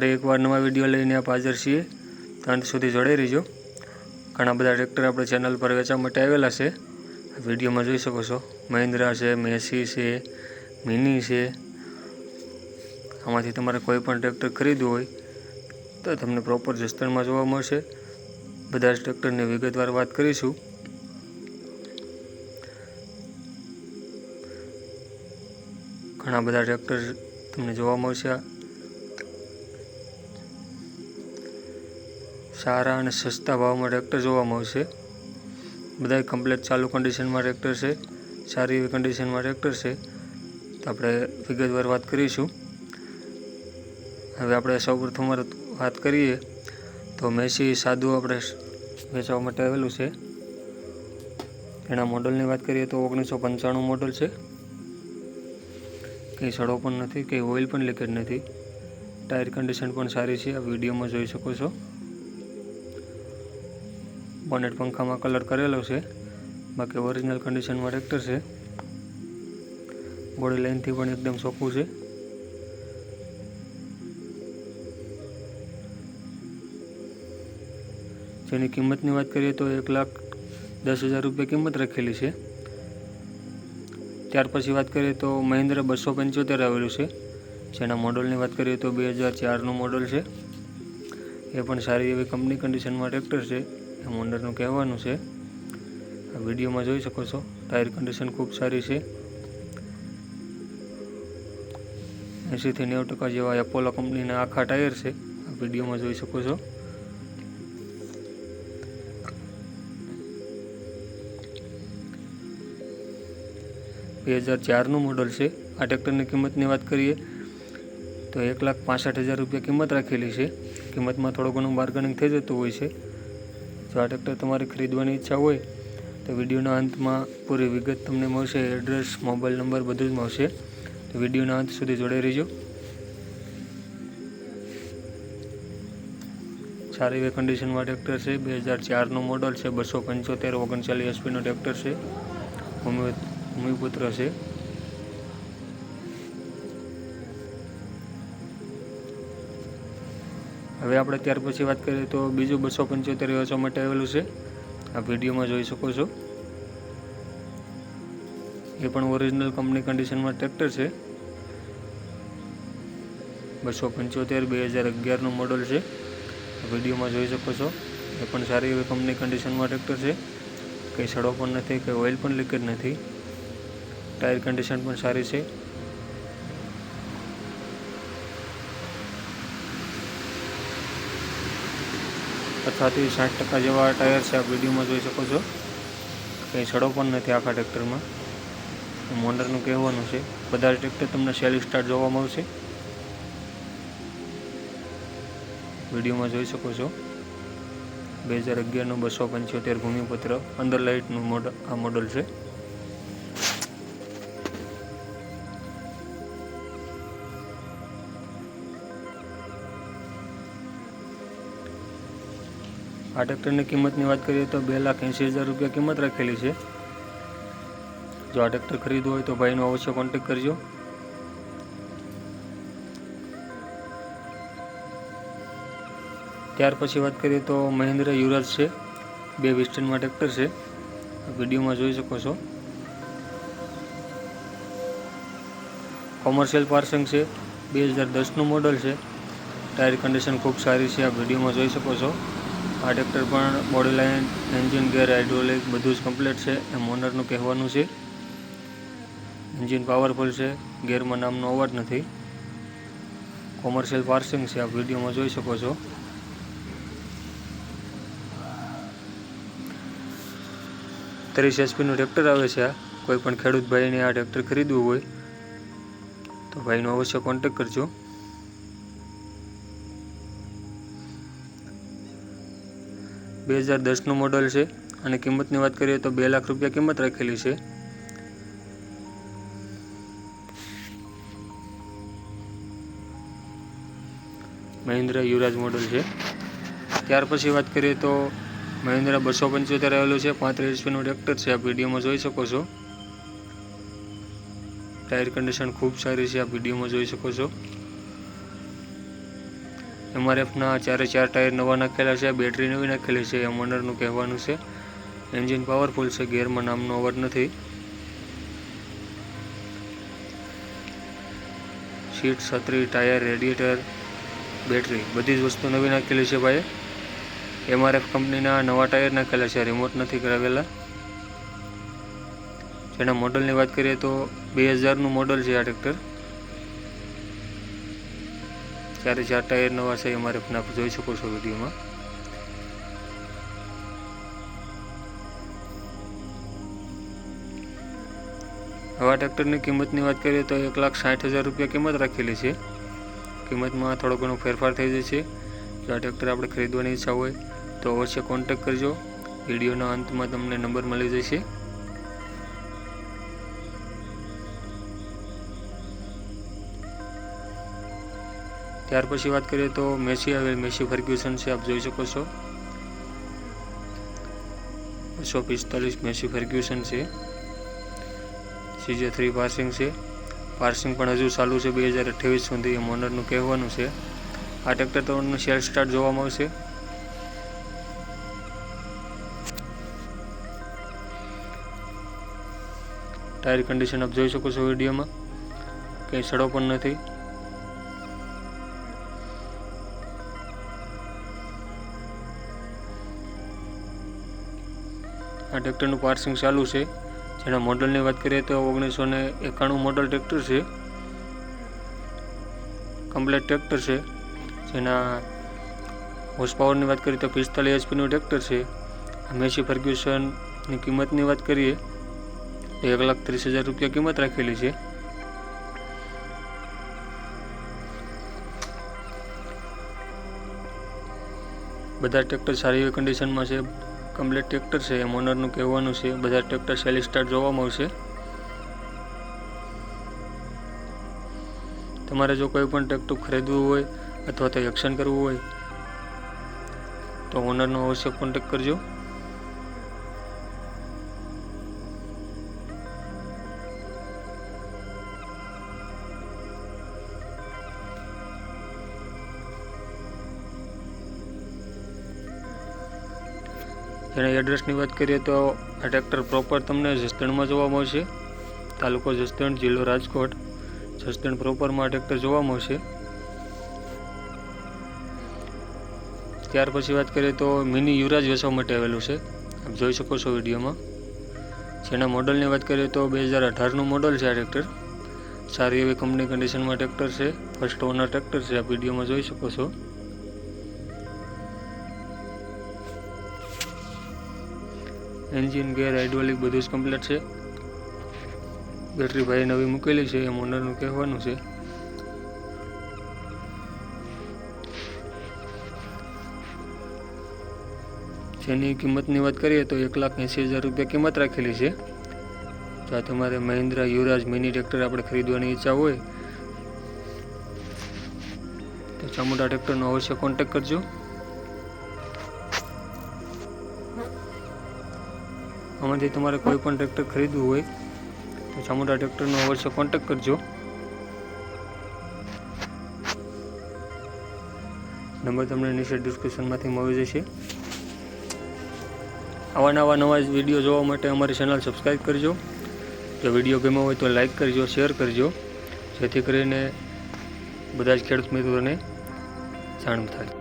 ફરી એકવાર નવા વીડિયો લઈને આપ હાજર છીએ. તો સુધી જોડાઈ રહીજો. ઘણા બધા ટ્રેક્ટર આપણે ચેનલ પર વેચવા માટે આવેલા છે. વિડીયોમાં જોઈ શકો છો. મહિન્દ્રા છે, મેસી છે, મિની છે. આમાંથી તમારે કોઈ પણ ટ્રેક્ટર ખરીદવું હોય તો તમને પ્રોપર જસ્તરમાં જોવા મળશે. બધા જ ટ્રેક્ટરની વિગતવાર વાત કરીશું. ઘણા બધા ટ્રેક્ટર તમને જોવા મળશે સારા અને સસ્તા ભાવમાં ટ્રેક્ટર જોવા મળશે બધા કમ્પ્લેટ ચાલુ કન્ડિશનમાં ટ્રેક્ટર છે, સારી એવી કન્ડિશનમાં ટ્રેક્ટર છે. તો આપણે વિગતવાર વાત કરીશું. હવે આપણે સૌપ્રથમ વાત કરીએ તો મેસી સાદું આપણે વેચવા માટે આવેલું છે. એના મોડલની વાત કરીએ તો ઓગણીસો પંચાણું મોડલ છે. કંઈ સડો પણ નથી, કંઈ ઓઇલ પણ લીકેજ નથી. ટાયર કન્ડિશન પણ સારી છે, આ વિડીયોમાં જોઈ શકો છો. બોનેટ પંખામાં કલર કરેલો છે. બાકી ઓરિજિનલ કન્ડિશનમાં ટ્રેક્ટર છે. બોડી લાઇનથી પણ એકદમ ચોખ્ખું છે. જેની કિંમતની વાત કરીએ તો એક લાખ દસ હજાર રૂપિયા કિંમત રાખેલી છે. ત્યાર પછી વાત કરીએ તો મહિન્દ્ર બસો પંચોતેર આવેલું છે. જેના મોડલની વાત કરીએ તો બે હજાર ચારનું મોડલ છે. એ પણ સારી એવી કંપની કન્ડિશનમાં ટ્રેક્ટર છે. એ ઓનરનું કહેવાનું છે. આ વિડીયોમાં જોઈ શકો છો ટાયર કન્ડિશન ખૂબ સારી છે. એંશીથી નેવું ટકા જેવા એપોલો કંપનીના આખા ટાયર છે. આ વિડીયોમાં જોઈ શકો છો. બે હજાર ચારનું મોડલ છે. આ ટ્રેક્ટરની કિંમતની વાત કરીએ, તો એક લાખ પાસઠ હજાર રૂપિયા કિંમત રાખેલી છે. કિંમતમાં થોડું ઘણું બાર્ગેનિંગ થઈ જતું હોય છે. જો આ ટ્રેક્ટર તમારે ખરીદવાની ઈચ્છા હોય, તો વિડીયોના અંતમાં પૂરી વિગત તમને મળશે, એડ્રેસ, મોબાઈલ નંબર બધું જ મળશે. તો વિડીયોના અંત સુધી જોડાઈ રહેજો. સારી એવી કન્ડિશનમાં ટ્રેક્ટર છે, બે હજાર ચારનું મોડલ છે, બસો પંચોતેર ઓગણચાલીસ એસપીનો ટ્રેક્ટર છે. ભૂમિ ભૂમિપુત્ર છે. હવે આપણે ત્યાર પછી વાત કરીએ તો બીજું બસો પંચોતેર વર્ષો માટે આવેલું છે. આ વિડીયોમાં જોઈ શકો છો. એ પણ ઓરિજિનલ કંપની કન્ડિશનમાં ટ્રેક્ટર છે. બસો પંચોતેર બે હજાર અગિયારનું મોડલ છે. વિડીયોમાં જોઈ શકો છો. એ પણ સારી એવી કંપની કન્ડિશનમાં ટ્રેક્ટર છે. કંઈ સડો પણ નથી, કંઈ ઓઇલ પણ લીકેજ નથી. ટાયર કન્ડિશન પણ સારી છે. પચાસથી સાઠ ટકા જેવા ટાયર છે આ વિડીયોમાં જોઈ શકો છો. કંઈ સડો પણ નથી આખા ટ્રેક્ટરમાં. મોનરનું કહેવાનું છે. બધા ટ્રેક્ટર તમને સેલી સ્ટાર્ટ જોવા મળશે. વિડીયોમાં જોઈ શકો છો. બે હજાર અગિયારનું બસો પંચોતેર ભૂમિપત્ર અંદર લાઇટનું મોડ, આ મોડલ છે. આ ટ્રેક્ટરની કિંમતની વાત કરીએ તો બે લાખ એંસી હજાર રૂપિયા કિંમત રાખેલી છે. જો આ ટ્રેક્ટર ખરીદવું હોય તો ભાઈનો અવશ્ય કોન્ટેક કરજો. ત્યાર પછી વાત કરીએ તો મહેન્દ્ર યુરાજ છે. બે વિસ્ટર્નમાં ટ્રેક્ટર છે. વિડીયોમાં જોઈ શકો છો. કોમર્શિયલ પાર્સિંગ છે. બે હજાર દસનું મોડલ છે. ટાયર કન્ડિશન ખૂબ સારી છે. આ વિડીયોમાં જોઈ શકો છો. આ ટ્રેક્ટર પણ body line engine gear hydraulic બધું જ કમ્પ્લીટ છે. એમ ઓનરનું કહેવાનું છે. એન્જિન પાવરફુલ છે. ગેરમાં નામનો અવાજ નથી. કોમર્શિયલ પાર્સિંગ છે. આ વિડીયોમાં જોઈ શકો છો. ત્રીસ એચપીનું ટ્રેક્ટર આવે છે આ. કોઈ પણ ખેડૂત ભાઈને આ ટ્રેક્ટર ખરીદવું હોય તો ભાઈનો અવશ્ય કોન્ટેક કરજો. બે હજાર દસનું મોડલ છે અને કિંમતની વાત કરીએ તો બે લાખ રૂપિયા કિંમત રાખેલી છે. મહિન્દ્રા યુવરાજ મોડલ છે. ત્યાર પછી વાત કરીએ તો મહિન્દ્રા બસો પંચોતેર આવેલું છે. પાંત્રીસ રૂપિયાનું ટ્રેક્ટર છે. આપ વિડીયોમાં જોઈ શકો છો. ટાયર કન્ડિશન ખૂબ સારી છે. આપ વિડીયોમાં જોઈ શકો છો. એમઆરએફના ચારે ચાર ટાયર નવા નાખેલા છે, બેટરી નવી નાખેલી છે, એમ ઓનરનું કહેવાનું છે. એન્જિન પાવરફુલ છે, ગેરમાં નામનો અવાજ નથી. સીટ, છત્રી, ટાયર, રેડિએટર, બેટરી બધી જ વસ્તુ નવી નાખેલી છે ભાઈ એમઆરએફ કંપનીના નવા ટાયર નાખેલા છે, રિમોટ નથી કરાવેલા. જેના મોડલની વાત કરીએ તો બે હજારનું મોડલ છે આ ટ્રેક્ટર. ચારે ચાર ટાયર નવા છે એમઆરએફના આપ જોઈ શકો છો વિડીયોમાં. હવા ટ્રેક્ટરની કિંમતની વાત કરીએ તો એક લાખ સાઠ હજાર રૂપિયા કિંમત રાખેલી છે. કિંમતમાં થોડો ઘણો ફેરફાર થઈ જશે જો આ ટ્રેક્ટર આપણે ખરીદવાની ઈચ્છા હોય તો અવશ્ય કોન્ટેક્ટ કરજો. વિડીયોના અંતમાં તમને નંબર મળી જશે. ત્યાર પછી વાત કરીએ તો મેસી આવેલ મેસી ફર્ગ્યુસન છે, આપ જોઈ શકો છો. બસો પિસ્તાલીસ મેસી ફર્ગ્યુસન છે. સીજે થ્રી પાર્સિંગ છે. પાર્સિંગ પણ હજુ ચાલુ છે બે હજાર અઠ્યાવીસ સુધી એમ ઓનરનું કહેવાનું છે. આ ટ્રેક્ટર તમને સેલ સ્ટાર્ટ જોવા મળશે ટાયર કન્ડિશન આપ જોઈ શકો છો વિડીયોમાં. કંઈ સડો પણ નથી. આ ટ્રેક્ટરનું પાર્સિંગ ચાલુ છે. જેના મોડલની વાત કરીએ તો ઓગણીસો ને એકાણું મોડલ ટ્રેક્ટર છે. કમ્પ્લેટ ટ્રેક્ટર છે. જેના હોર્સ પાવરની વાત કરીએ તો પિસ્તાલીસ એચપીનું ટ્રેક્ટર છે. મેસી ફર્ગ્યુસનની કિંમતની વાત કરીએ તો એક લાખ ત્રીસ હજાર રૂપિયા કિંમત રાખેલી છે. બધા ટ્રેક્ટર સારી એવી કન્ડિશનમાં છે. કમ્પ્લીટ ટ્રેક્ટર છે, એમ ઓનરનું કહેવાનું છે. બધા ટ્રેક્ટર સેલી સ્ટાર્ટ જોવામાં આવશે તમારે જો કોઈ પણ ટ્રેક્ટર ખરીદવું હોય અથવા તો એક્શન કરવું હોય, તો ઓનરનો અવશ્ય કોન્ટેક્ટ કરજો. જેના એડ્રેસની વાત કરીએ તો આ ટ્રેક્ટર પ્રોપર તમને જસદણમાં જોવા મળશે. તાલુકો જસદણ, જિલ્લો રાજકોટ. જસદણ પ્રોપરમાં આ ટ્રેક્ટર જોવા મળશે. ત્યાર પછી વાત કરીએ તો મિની યુવરાજ વેચવા માટે આવેલું છે. આપ જોઈ શકો છો વિડીયોમાં. જેના મોડલની વાત કરીએ તો બે હજાર અઢારનું મોડલ છે આ ટ્રેક્ટર સારી એવી કંપની કન્ડિશનમાં ટ્રેક્ટર છે. ફર્સ્ટ ઓનર ટ્રેક્ટર છે. આપ વિડીયોમાં જોઈ શકો છો. એન્જિન, ગેર હાઇડ્રોલિક બધું જ કમ્પ્લીટ છે. બેટરી ભાઈ નવી મૂકેલી છે, એમ ઓનરનું કહેવાનું છે. જેની કિંમતની વાત કરીએ તો એક લાખ એંસી હજાર રૂપિયા કિંમત રાખેલી છે. આ તમારે મહિન્દ્રા યુવરાજ મિની ટ્રેક્ટર આપણે ખરીદવાની ઈચ્છા હોય, તો ચામુંડા ટ્રેક્ટરનો અવશ્ય કોન્ટેક્ટ કરજો. આમાંથી તમારે કોઈ પણ ટ્રેક્ટર ખરીદવું હોય, તો ચામુંડા ટ્રેક્ટરનો અવશ્ય કોન્ટેક કરજો. નંબર તમને નીચે ડિસ્ક્રિપ્શનમાંથી મળી જશે. આવા નવા નવા વીડિયો જોવા માટે અમારી ચેનલ સબસ્ક્રાઈબ કરજો. જો વીડિયો ગમ્યો હોય તો લાઈક કરજો શેર કરજો. જેથી કરીને બધા જ ખેડૂત મિત્રોને જાણ થાય.